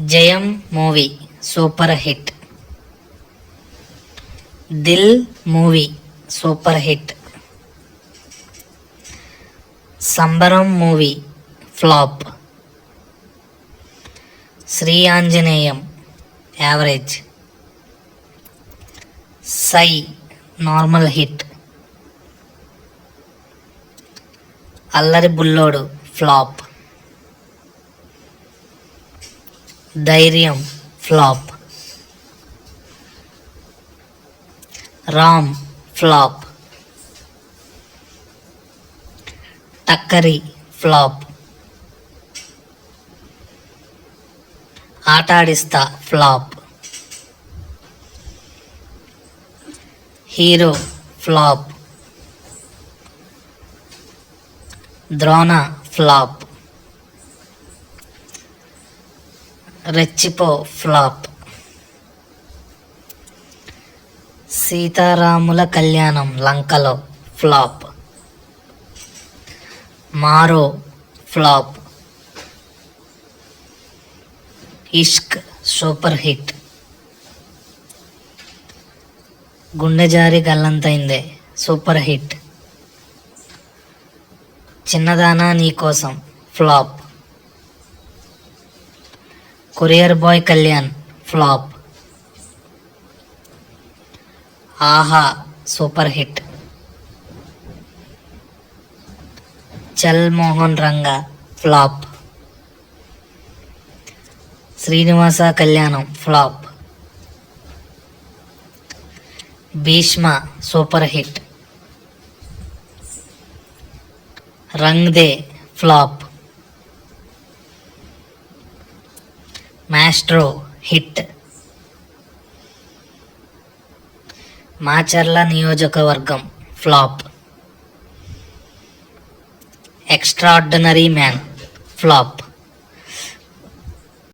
Jayam movie super hit. Dil movie super hit. Sambaram movie flop. Sri Anjaneyam average. Sye normal hit. Allari Bullodu flop. Dhairyam flop. Ram flop. Takkari flop. Aatadista flop. Hero flop. Drona flop. Rechipo flop. Seetharamula Kalyanam Lankalo flop. Maro flop. Ishq super hit. Gunde Jaari Gallanthayyinde super hit. Chinnadana Nee Kosam flop. Courier boy Kalyan flop. Aha super hit. Chal Mohan Ranga flop. Srinivasa Kalyanam flop. Bheeshma super hit. Rang De flop. Maestro hit. Macherla Niyojakavargam flop. Extraordinary man flop.